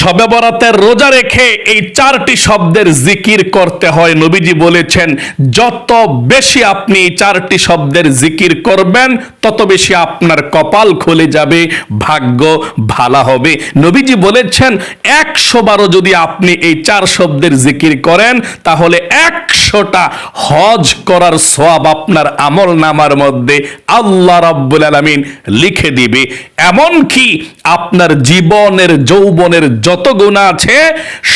সবে বরাতের রোজা রেখে এই চারটি শব্দের জিকির করতে হয়। নবীজি বলেছেন, যত বেশি আপনি চারটি শব্দের জিকির করবেন তত বেশি আপনার কপাল খুলে যাবে, ভাগ্য ভালো হবে। নবীজি বলেছেন একশো বারো যদি আপনি এই চার শব্দের জিকির করেন, তাহলে একশোটা হজ করার সওয়াব আপনার আমল নামার মধ্যে আল্লাহ রাব্বুল আলামিন লিখে দিবে। এমন কি আপনার জীবনের, যৌবনের যত গুণা আছে,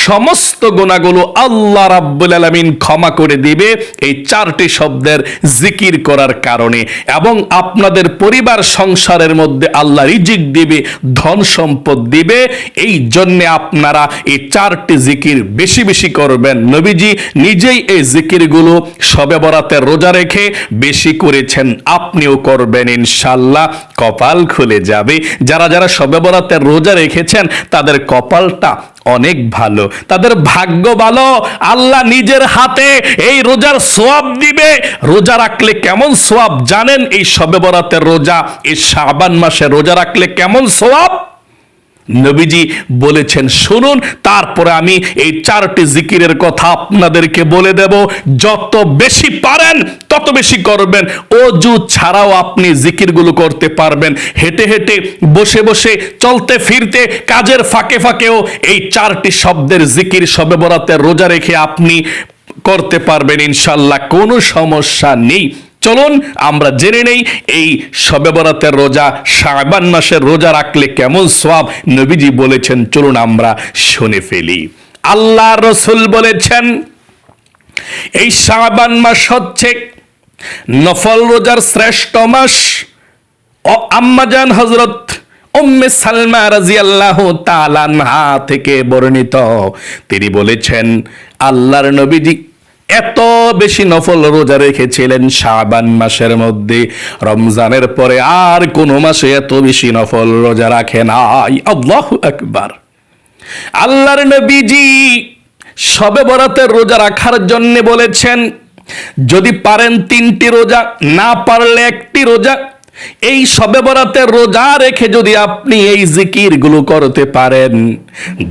সমস্ত গুণাগুলো আল্লাহ রাব্বুল আলামিন ক্ষমা করে দিবে এই চারটি শব্দের জিকির করার কারণে। এবং আপনাদের পরিবার সংসারের মধ্যে আল্লাহ রিজিক দিবে, ধন সম্পদ দিবে। এই জন্যে আপনারা এই চারটি জিকির বেশি বেশি করবেন। নবীজি নিজেই এই জিকিরগুলো সবে বরাতের রোজা রেখে বেশি করেছেন, আপনিও করবেন ইনশাল্লাহ কপাল খুলে যাবে। যারা যারা সবে বরাতের রোজা রেখেছেন, তাদের কপালটা অনেক ভালো। তাদের ভাগ্য ভালো। আল্লাহ নিজের হাতে এই রোজার সোয়াব দিবে। রোজা রাখলে কেমন সোয়াব জানেন? এই সবে বরাতের রোজা, এই শাবান মাসে রোজা রাখলে কেমন সোয়াব? নবীজি বলেছেন, শুনুন, তারপরে আমি এই চারটি জিকিরের কথা আপনাদেরকে বলে দেব। যত বেশি পারেন, তত বেশি করবেন। অজু ছাড়াও আপনি জিকিরগুলো করতে পারবেন। হেঁটে হেঁটে বসে বসে, চলতে ফিরতে, কাজের ফাঁকে ফাঁকেও এই চারটি শব্দের জিকির সবে বরাতে রোজা রেখে আপনি করতে পারবেন ইনশাল্লাহ। কোনো সমস্যা নেই। চলুন, আমরা জেনে নেই এই সবে বরাতের রোজা, শাবান মাসের রোজা রাখলে কেমন সওয়াব নবীজি বলেছেন, চলুন আমরা শুনে ফেলি। আল্লাহ রসুল বলেছেন, এই শাবান মাস হচ্ছে নফল রোজার শ্রেষ্ঠ মাস। ও আম্মাজান হজরত থেকে বর্ণিত। তিনি বলেছেন, আল্লাহর নবীজি এত বেশি নফল রোজা রেখেছিলেন শাবান মাসের মধ্যে। রমজানের পরে আর কোন মাসে এত বেশি নফল রোজা রাখে নাই। আল্লাহু আকবার। আল্লাহর নবীজি সবে বরাতের রোজা রাখার জন্য বলেছেন, যদি পারেন তিনটি রোজা, না পারলে একটি রোজা এই সবে বরাতে রোজা রেখে যদি আপনি এই জিকিরগুলো করতে পারেন,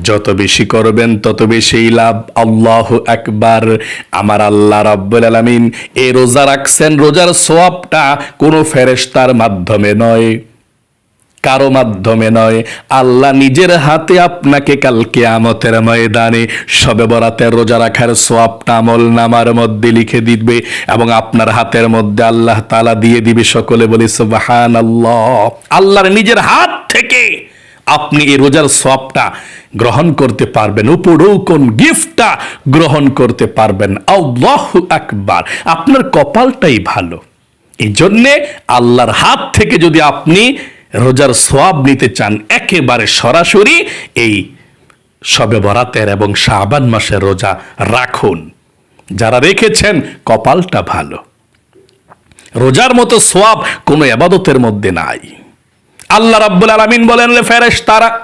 যত বেশি করবেন, তত বেশি লাভ। আল্লাহ একবার আমার আল্লাহ রাব্বুল আলামিন এই রোজা রাখছেন, রোজার সোয়াবটা কোনো ফেরেস্তার মাধ্যমে নয়। কারও মাধ্যমে নয়। আল্লাহ নিজের হাতে আপনাকে কালকে আমতের ময়দানে সবে বরাতের রোজা রাখার সোয়াবটা আমল নামার মধ্যে লিখে দিবে এবং আপনার হাতের মধ্যে আল্লাহ তালা দিয়ে দিবে সকলে বলি সুবাহান আল্লাহ আল্লাহর নিজের হাত থেকে আপনি এই রোজার সোয়াবটা গ্রহণ করতে পারবেন উপরৌকন গিফটটা গ্রহণ করতে পারবেন। আল্লাহ আকবার। আপনার কপালটাই ভালো। এই জন্যে আল্লাহর হাত থেকে যদি আপনি রোজার সোয়াব নিতে চান একেবারে সরাসরি এই সবে বরাতের এবং শাবান মাসের রোজা রাখুন। যারা রেখেছেন, কপালটা ভালো। রোজার মতো সোয়াব কোনো এবাদতের মধ্যে নাই। আল্লাহ রাব্বুল আলামিন বলেন ফেরেশ তারা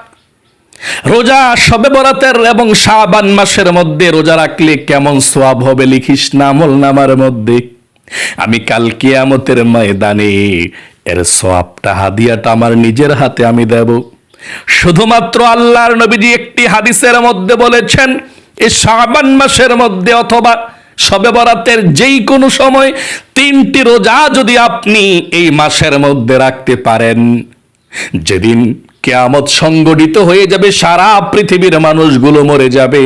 রোজা সবে বরাতের এবং শাবান মাসের মধ্যে রোজা রাখলে কেমন সোয়াব হবে লিখিস না আমল নামার মধ্যে? আমি কাল কিয়ামতের ময়দানে এর সোয়াবটা হাদিয়াটা আমার নিজের হাতে আমি দেব। শুধুমাত্র আল্লাহর নবীজি একটি হাদিসের মধ্যে বলেছেন এই শাবান মাসের মধ্যে অথবা সবে বরাতের যেই কোনো সময় তিনটি রোজা যদি আপনি এই মাসের মধ্যে রাখতে পারেন, যেদিন কেয়ামত সংগঠিত হয়ে যাবে, সারা পৃথিবীর মানুষগুলো মরে যাবে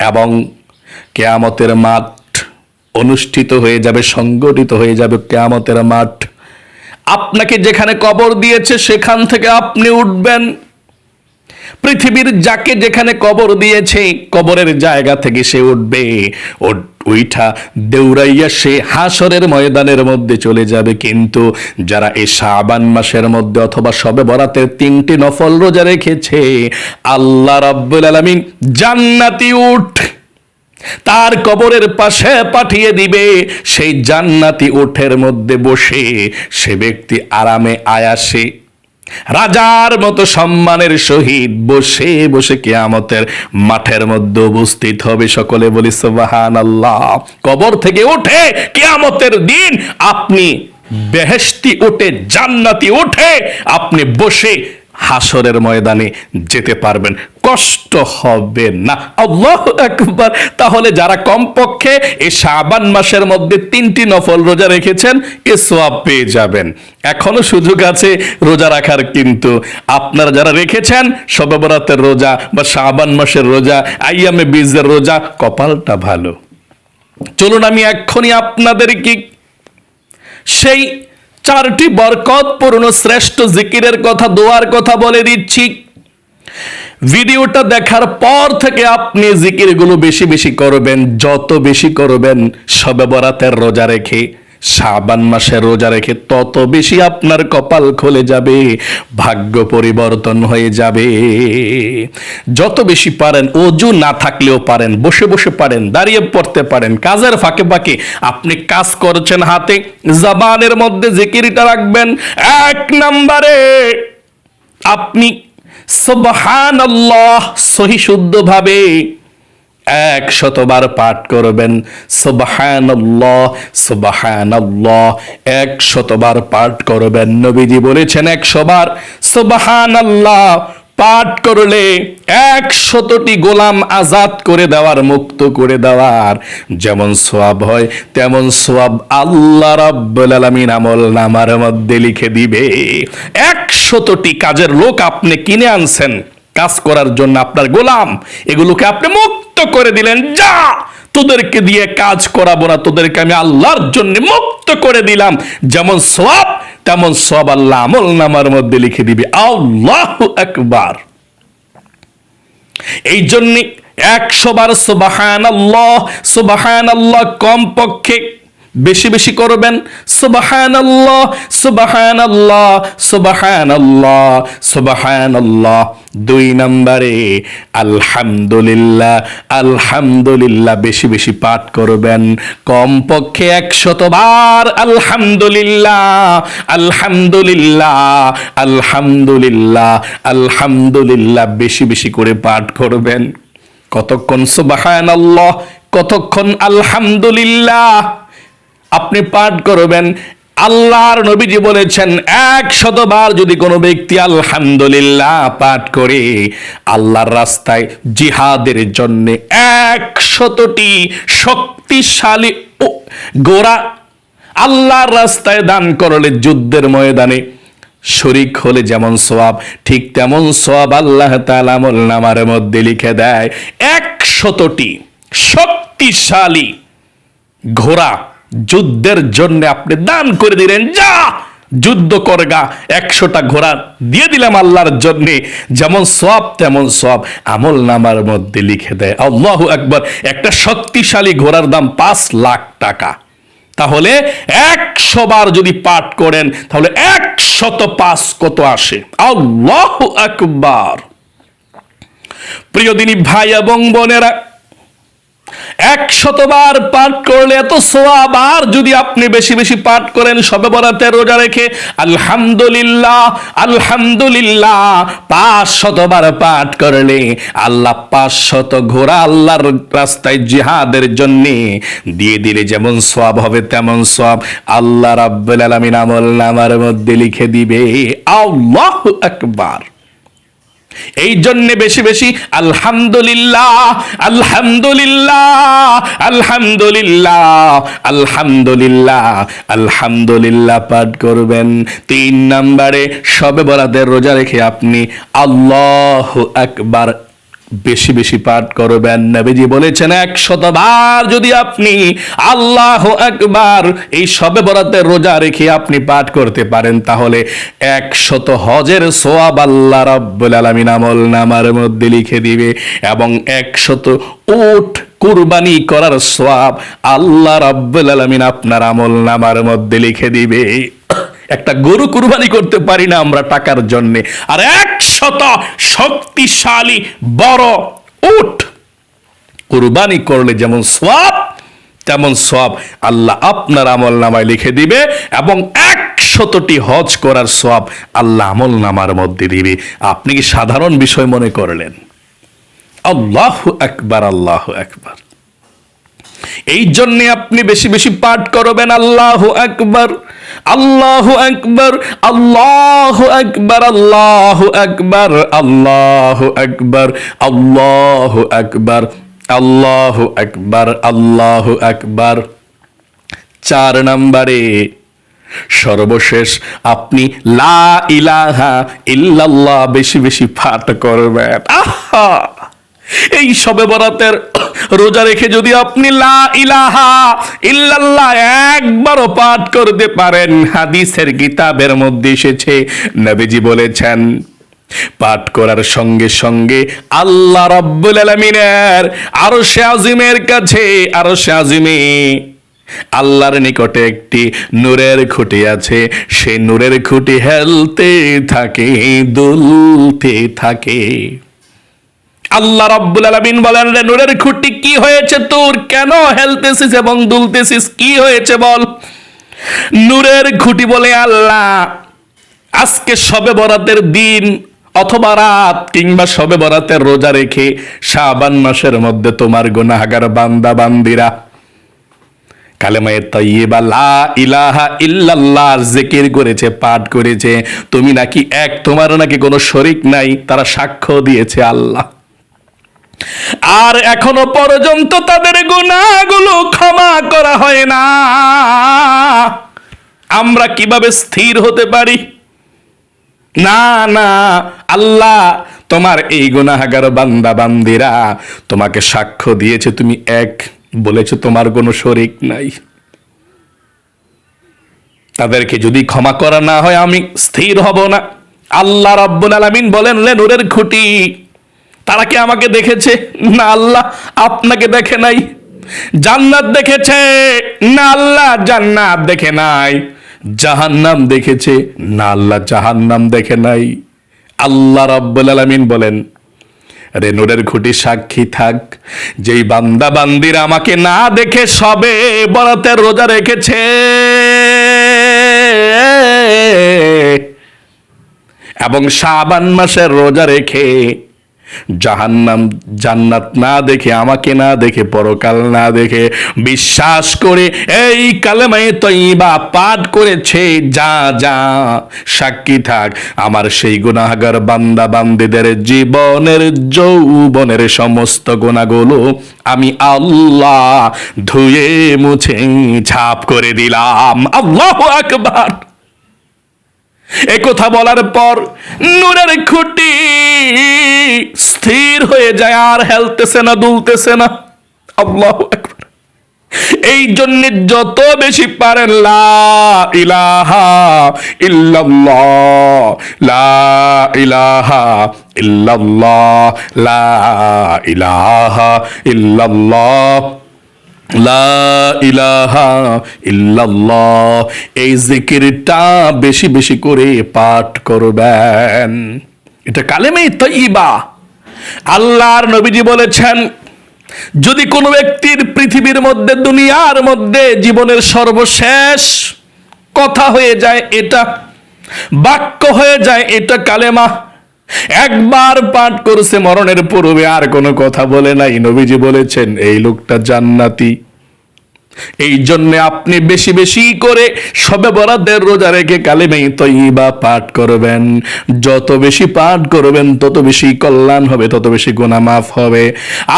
এবং কেয়ামতের মাঠ অনুষ্ঠিত হয়ে যাবে, সংগঠিত হয়ে যাবে কেয়ামতের মাঠ। আপনাকে যেখানে কবর দিয়েছে, সেখান থেকে আপনি উঠবেন। পৃথিবীর যাকে যেখানে কবর দিয়েছে কবরের জায়গা থেকে সে উঠবে। ও- উইঠা দেউরাইয়া সে হাসরের ময়দানের মধ্যে চলে যাবে। কিন্তু যারা এই শাবান মাসের মধ্যে অথবা সবে বরাতের তিনটি নফল রোজা রেখেছে, আল্লাহ রাব্বুল আলামিন জান্নাতি উঠ। তার কবরের পাশে পাঠিয়ে দিবে। সেই জান্নাতি ওঠের মধ্যে বসে সে ব্যক্তি আরামে আয়াসে। রাজার মতো সম্মানের সহিত বসে বসে কেয়ামতের মাঠের মধ্যে উপস্থিত হবে। সকলে বলি সুবাহান আল্লাহ কবর থেকে উঠে কেয়ামতের দিন আপনি বেহেশতি উঠে, জান্নাতি উঠে আপনি বসে হাসরের ময়দানে যেতে পারবেন। কষ্ট হবে না। আল্লাহ একবার তাহলে যারা কমপক্ষে এই শাবান মাসের মধ্যে তিনটি নফল রোজা রেখেছেন, এ সোয়াব পেয়ে যাবেন। এখনও সুযোগ আছে রোজা রাখার, কিন্তু আপনারা যারা রেখেছেন সবে বরাতের রোজা বা শাবান মাসের রোজা, আইয়ামে বীজের রোজা, কপালটা ভালো। চলুন আমি এক্ষুনি আপনাদেরকে সেই চারটি বরকতপূর্ণ শ্রেষ্ঠ জিকিরের কথা, দোয়ার কথা বলে দিচ্ছি। ভিডিওটা দেখার পর থেকে আপনি জিকিরগুলো বেশি বেশি করবেন, যত বেশি করবেন সবে বরাতের রোজা রেখে। শাবান মাসের রোজা রেখে তত বেশি আপনার কপাল খুলে যাবে, ভাগ্য পরিবর্তন হয়ে যাবে। যত বেশি পারেন, অজু না থাকলেও পারেন, বসে বসে পারেন, দাঁড়িয়ে পড়তে পারেন, কাজের ফাঁকে ফাঁকে আপনি কাজ করছেন হাতে, জাবানের মধ্যে জিকিরটা রাখবেন। এক নম্বরে আপনি সুবহান আল্লাহ সহি শুদ্ধভাবে এক শতবার পাঠ করবেন। সুবহান আল্লাহ সুবহান আল্লাহ এক শতবার পাঠ করবেন। নবীজি বলেছেন একশো বার সুবহান আল্লাহ পাঠ করলে এক শতটি গোলাম আজাদ করে দেওয়ার, মুক্ত করে দেওয়ার। যেমন সোয়াব হয়, তেমন সোয়াব আল্লাহ রাব্বুল আলামিন আমল নামার মধ্যে লিখে দিবে। এক শতটি কাজের লোক আপনি কিনে আনছেন, কাজ করার জন্য আপনার গোলাম, এগুলোকে আপনি মুক্ত করে দিলেন, যা, তোদেরকে দিয়ে কাজ করাবো না, তোদেরকে আমি আল্লাহর জন্য মুক্ত করে দিলাম। যেমন সব তেমন সব আল্লাহ আমল নামার মধ্যে লিখে দিবে, আল্লাহ একবার এই জন্য একশো বার সুবাহান আল্লাহ সুবাহান আল্লাহ কমপক্ষে বেশি বেশি করবেন। সুবাহান আল্লাহ সুবাহান আল্লাহ সুবাহান আল্লাহ সুবাহান আল্লাহ দুই নম্বরে, আলহামদুলিল্লাহ আলহামদুলিল্লাহ বেশি বেশি পাঠ করবেন। কমপক্ষে একশতবার আলহামদুলিল্লাহ আলহামদুলিল্লাহ আলহামদুলিল্লাহ আলহামদুলিল্লাহ বেশি বেশি করে পাঠ করবেন। কতক্ষণ সুবাহান আল্লাহ কতক্ষণ আলহামদুলিল্লাহ? আপনি পাঠ করবেন। আল্লাহর নবীজি বলেছেন এক শতবার যদি কোনো ব্যক্তি আলহামদুলিল্লাহ পাঠ করে, আল্লাহর রাস্তায় জিহাদের জন্য এক শতটি শক্তিশালী গোড়া আল্লাহর রাস্তায় দান করলে যুদ্ধের ময়দানে শরিক হলে যেমন সোয়াব ঠিক তেমন সোয়াব আল্লাহ তাআলা আমল নামার মধ্যে লিখে দেয় এক শতটি শক্তিশালী ঘোড়া যুদ্ধের জন্য আপনি দান করে দিলেন, যা যুদ্ধ করগা, একশোটা ঘোড়া দিয়ে দিলাম আল্লাহর জন্য। যেমন সব তেমন সব আমল নামার মধ্যে লিখে দেয়, আল্লাহ একবার একটা শক্তিশালী ঘোড়ার দাম পাঁচ লাখ টাকা। তাহলে একশো বার যদি পাঠ করেন, তাহলে একশত পাঁচ কত আসে? আল্লাহ একবার প্রিয় দিনী ভাই এবং বোনেরা একশতবার পাঠ করলে এত সোয়াব আর যদি আপনি বেশি বেশি পাঠ করেন সবে বরাতে রোজা রেখে, আলহামদুলিল্লাহ আলহামদুলিল্লাহ পাঁচ শতবার পাঠ করলে আল্লাহ পাঁচ শত ঘোড়া আল্লাহর রাস্তায় জিহাদের জন্য দিয়ে দিলে যেমন সোয়াব হবে তেমন সোয়াব আল্লাহ রাব্বুল আলামিন আমল নামার মধ্যে লিখে দিবে, আল্লাহ আকবার। এই জন্যে বেশি বেশি আলহামদুলিল্লাহ আলহামদুলিল্লাহ আলহামদুলিল্লাহ আলহামদুলিল্লাহ আলহামদুলিল্লাহ পাঠ করবেন। তিন নম্বরে সবে বরাদের রোজা রেখে আপনি আল্লাহ একবার বেশি বেশি পাঠ করবেন। নবীজি বলেছেন, একশতবার যদি আপনি আল্লাহ একবার এই সবে বরাতে রোজা রেখে আপনি পাঠ করতে পারেন, তাহলে একশত হজের সোয়াব আল্লাহ রাব্বুল আলামিন আমল নামার মধ্যে লিখে দিবে এবং একশত উট কুরবানি করার সোয়াব আল্লাহ রাব্বুল আলামিন আপনার আমল নামার মধ্যে লিখে দিবে। একটা গরু কুরবানি করতে পারি না আমরা টাকার জন্য। আর একশত শক্তিশালী বড় উট কুরবানি করলে যেমন সব তেমন সব আল্লাহ আপনার আমল নামায় লিখে দিবে এবং একশতটি হজ করার সব আল্লাহ আমল নামার মধ্যে দিবে। আপনি কি সাধারণ বিষয় মনে করলেন? আল্লাহ একবার আল্লাহ একবার এই জন্যে আপনি বেশি বেশি পাঠ করবেন, আল্লাহ আকবার আল্লাহ আকবার আল্লাহ আকবার আল্লাহ আকবার আল্লাহ আকবার আল্লাহ আকবার আল্লাহ আকবার আল্লাহ আকবার। চার নম্বরে, সর্বশেষ আপনি লা ইলাহা ইল্লাল্লাহ বেশি বেশি পাঠ করবেন। আহা! এই সবে বরাতের রোজা রেখে যদি আপনি লা ইলাহা ইল্লাল্লাহ একবারও পাঠ করতে পারেন, হাদিসের কিতাবের মধ্যে এসেছে, নবীজি বলেছেন, পাঠ করার সঙ্গে সঙ্গে আল্লাহ রাব্বুল আলামিনের আরশে আজিমের কাছে, আরশে আজিমে আল্লাহর নিকটে একটি নূরের খুঁটি আছে। সেই নূরের খুঁটি হেলতে থাকে, দুলতে থাকে। আল্লাহ রাব্বুল আলামিন বলেন, রে নূরের খুঁটি কি হয়েছে তোর? কেন হেলতেছিস এবং দুলতেছিস? কি হয়েছে বল? নূরের খুঁটি বলে, আল্লাহ, আজকে সবে বরাতের দিন অথবা রাত কিংবা সবে বরাতের রোজা রেখে শাবান মাসের মধ্যে তোমার গুনাহগার বান্দা, বান্দিরা, কালেমায়ে তৈবা লা ইলাহা ইল্লাল্লাহ জিকির করেছে, পাঠ করেছে, তুমি নাকি এক তোমার নাকি কোনো শরিক নাই, তারা সাক্ষ্য দিয়েছে আল্লাহ। আর এখনও পর্যন্ত তাদের গুনাহগুলো ক্ষমা করা হয় না। আমরা কীভাবে স্থির হতে পারি? না না, আল্লাহ, তোমার এই গুনাহাগার বান্দা বান্দিরা তোমাকে সাক্ষ্য দিয়েছে, তুমি এক বলেছে তোমার কোনো শরিক নাই। তাদেরকে যদি ক্ষমা করা না হয়, আমি স্থির হব না। আল্লাহ রাব্বুল আলামিন বলেন, লে নূরের খুঁটি তারা কি আমাকে দেখেছে? না আল্লাহ, আপনাকে দেখে নাই। জান্নাত দেখেছে? না আল্লাহ, জান্নাত দেখে নাই। জাহান্নাম দেখেছে? না আল্লাহ, জাহান্নাম দেখে নাই। আল্লাহ রাব্বুল আলামিন বলেন রে নূরের খুঁটি সাক্ষী থাক। যেই বান্দা বান্দিরা আমাকে না দেখে সবে বরাতের রোজা রেখেছে। এবং শাবান মাসের রোজা রেখে জাহান্নাম জান্নাত না দেখে, আমাকে না দেখে, পরকাল না দেখে, বিশ্বাস করে এই কালেমায়ে তৈবা পাঠ করেছে, যা যা, সাক্ষী থাক। আমার সেই গুনাহগার বান্দা বান্দিদের জীবনের, যৌবনের সমস্ত গুণাগুলো আমি আল্লাহ ধুয়ে মুছে ছাপ করে দিলাম। আল্লাহ আকবার। এ কথা বলার পর নূরের খুঁটি স্থির হয়ে যায়, আর হেলতেছে না, দুলতেছে না। আল্লাহ এই জন্য যত বেশি পারেন ইলাহা ইল্লাল্লাহ ইলাহা ইল্লাল্লাহ। এই জিকিরটা বেশি বেশি করে পাঠ করবেন। এটা কালেমে তৈবা আল্লাহর নবীজি বলেছেন, যদি কোনো ব্যক্তির পৃথিবীর মধ্যে, দুনিয়ার মধ্যে জীবনের সর্বশেষ কথা হয়ে যায় এটা, বাক্য হয়ে যায় এটা কালেমা একবার পাঠ করছে মরণের পূর্বে, আর কোনো কথা বলে নাই। নবীজি বলেছেন, এই লোকটা জান্নাতি। এই জন্য আপনি বেশি বেশি করে সবে রোজা রেখে তৈবা পাঠ করবেন। যত বেশি পাঠ করবেন, তত বেশি কল্যাণ হবে, তত বেশি মাফ হবে।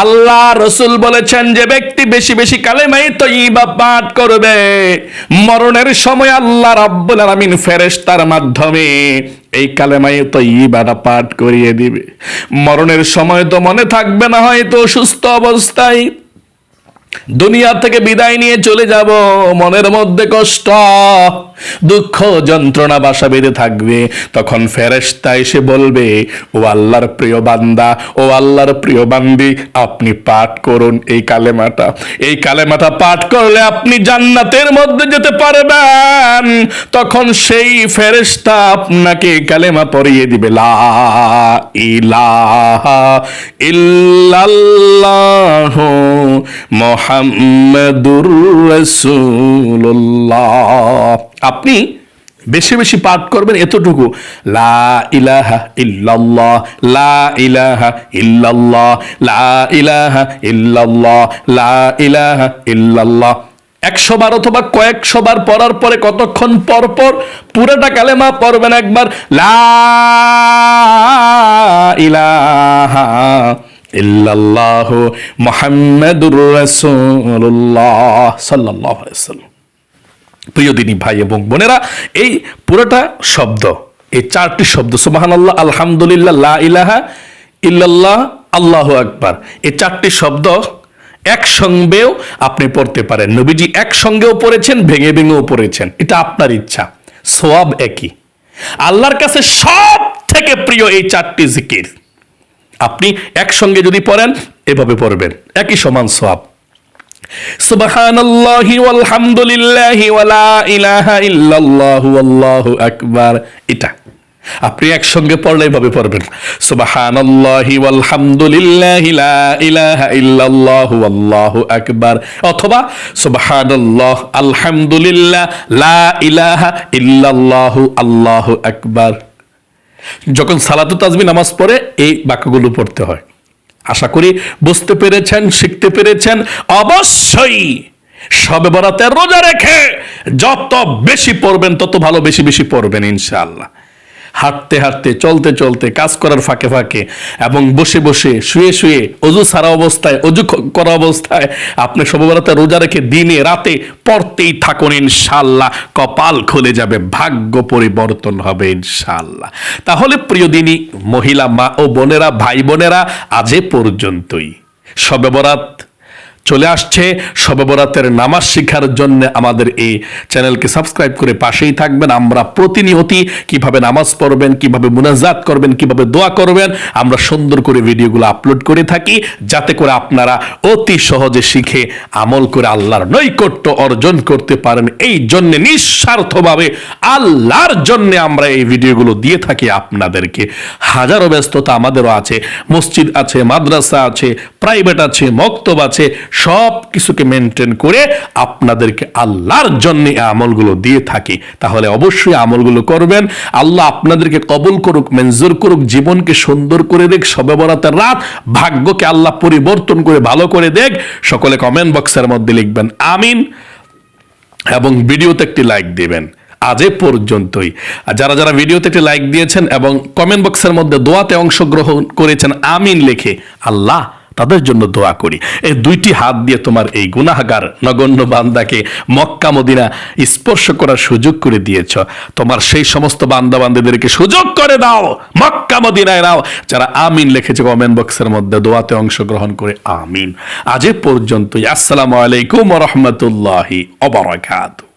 আল্লাহ রসুল বলেছেন, যে ব্যক্তি বেশি বেশি কালেমাই তৈবা পাঠ করবে, মরণের সময় আল্লাহ রাব্বুল আলামিন ফেরেশতার মাধ্যমে এই কালেমাই তো তৈবাটা পাঠ করিয়ে দিবে। মরণের সময় তো মনে থাকবে না হয়তো সুস্থ অবস্থায়। দুনিয়া থেকে বিদায় নিয়ে চলে যাব। মনের মধ্যে কষ্ট, দুঃখ, যন্ত্রণা বাসা বেঁধে থাকবে। তখন ফেরেশতা এসে বলবে, ও আল্লাহর প্রিয় বান্দা, ও আল্লাহর প্রিয় বান্দি, আপনি পাঠ করুন এই কালেমাটা। এই কালেমাটা পাঠ করলে আপনি জান্নাতের মধ্যে যেতে পারবেন। তখন সেই ফেরেশতা আপনাকে কালেমা পড়িয়ে দিবে, লা ইলাহা ইল্লাল্লাহ। মোহাম্মদুর রাসূলুল্লাহ। আপনি বেশি বেশি পাঠ করবেন এতটুকু। লা ইলাহা ইল্লাল্লাহ, লা ইলাহা ইল্লাল্লাহ, লা ইলাহা ইল্লাল্লাহ, লা ইলাহা ইল্লাল্লাহ। একশো বার অথবা কয়েকশো বার পড়ার পরে কতক্ষণ পর পর পুরোটা কালেমা পড়বেন একবার। লা ইলাহা ইল্লাল্লাহ মুহাম্মাদুর প্রিয় দিনী ভাই এবং বোনেরা, এই পুরোটা শব্দ, এই চারটি শব্দ সুবাহান আল্লাহ আলহামদুলিল্লাহ, লা ইলাহা ইল্লাল্লাহ, আল্লাহু আকবার, এই চারটি শব্দ একসঙ্গেও আপনি পড়তে পারেন। নবীজি একসঙ্গেও পড়েছেন, ভেঙে ভেঙেও পড়েছেন। এটা আপনার ইচ্ছা, সোয়াব একই। আল্লাহর কাছে সব থেকে প্রিয় এই চারটি জিকির। একসঙ্গে যদি পড়েন, এভাবে পড়বেন। একই সমান সোয়াব সুবহানাল্লাহি ওয়ালহামদুলিল্লাহি ওয়ালা ইলাহা ইল্লাল্লাহু আল্লাহু আকবার। এটা। আপনি একসঙ্গে পড়লে এভাবে পড়বেন। সুবহানাল্লাহি ওয়ালহামদুলিল্লাহি লা ইলাহা ইল্লাল্লাহু আল্লাহু আকবার। অথবা সুবহানাল্লাহ আলহামদুলিল্লাহ লা ইলাহা ইল্লাল্লাহু আল্লাহু আকবার। যখন সালাতু তাজবি নামাজ পড়ে, এই বাক্যগুলো পড়তে হয়। আশা করি বুঝতে পেরেছেন, শিখতে পেরেছেন। অবশ্যই সবে বরাতে রোজা রেখে যত বেশি পড়বেন, তত ভালো বেশি বেশি পড়বেন, ইনশাআল্লাহ। হাঁটতে হাঁটতে, চলতে চলতে, কাজ করার ফাঁকে ফাঁকে এবং বসে বসে, শুয়ে শুয়ে, অজু সারা অবস্থায়, অজু করা অবস্থায় আপনি সববেলাতে রোজা রেখে দিনে, রাতে পড়তেই থাকুন ইনশাল্লাহ কপাল খুলে যাবে, ভাগ্য পরিবর্তন হবে ইনশাল্লাহ তাহলে প্রিয় দিনী, মহিলা মা ও বোনেরা, ভাই বোনেরা, আজ পর্যন্তই। সবে বরাত চলে আসছে। শবে বরাতের নামাজ শিখার জন্য আমাদের এই চ্যানেলকে সাবস্ক্রাইব করে পাশেই থাকবেন। আমরা প্রতিনিয়তই কীভাবে নামাজ পড়বেন, কীভাবে মুনাজাত করবেন, কীভাবে দোয়া করবেন, আমরা সুন্দর করে ভিডিওগুলো আপলোড করে থাকি, যাতে করে আপনারা অতি সহজে শিখে আমল করে আল্লাহর নৈকট্য অর্জন করতে পারেন। এই জন্য নিঃস্বার্থভাবে আল্লাহর জন্য আমরা এই ভিডিওগুলো দিয়ে থাকি আপনাদেরকে। হাজারো ব্যস্ততা আমাদেরও আছে। মসজিদ আছে, মাদ্রাসা আছে, প্রাইভেট আছে, মক্তব আছে সব কিছুকে মেনটেন করে আপনাদেরকে আল্লাহর জন্য আমলগুলো দিয়ে থাকি। তাহলে অবশ্যই আমলগুলো করবেন। আল্লাহ আপনাদেরকে কবুল করুক, মঞ্জুর করুক, জীবনকে সুন্দর করে দেখ, সবে বরাতের রাত, ভাগ্যকে আল্লাহ পরিবর্তন করে ভালো করে দেখ। সকলে কমেন্ট বক্সের মধ্যে লিখবেন, আমিন। এবং ভিডিওতে একটি লাইক দিবেন। আজ এ পর্যন্তই। যারা যারা ভিডিওতে একটি লাইক দিয়েছেন এবং কমেন্ট বক্সের মধ্যে দোয়াতে অংশগ্রহণ করেছেন, আমিন লেখে আল্লাহ তাদের জন্য দোয়া করি। এই দুইটি হাত দিয়ে তোমার এই গুনাহগার, নগণ্য বান্দাকে মক্কা, মদিনা স্পর্শ করার সুযোগ করে দিয়েছ। তোমার সেই সমস্ত বান্দা বান্দাদেরকে সুযোগ করে দাও, মক্কা, মদিনায় নাও। যারা আমিন লিখেছে কমেন্ট বক্সের মধ্যে দোয়াতে অংশগ্রহণ করে আমিন। আজ এ পর্যন্তই। আসসালামু আলাইকুম রহমতুল্লাহি অবরাকাতু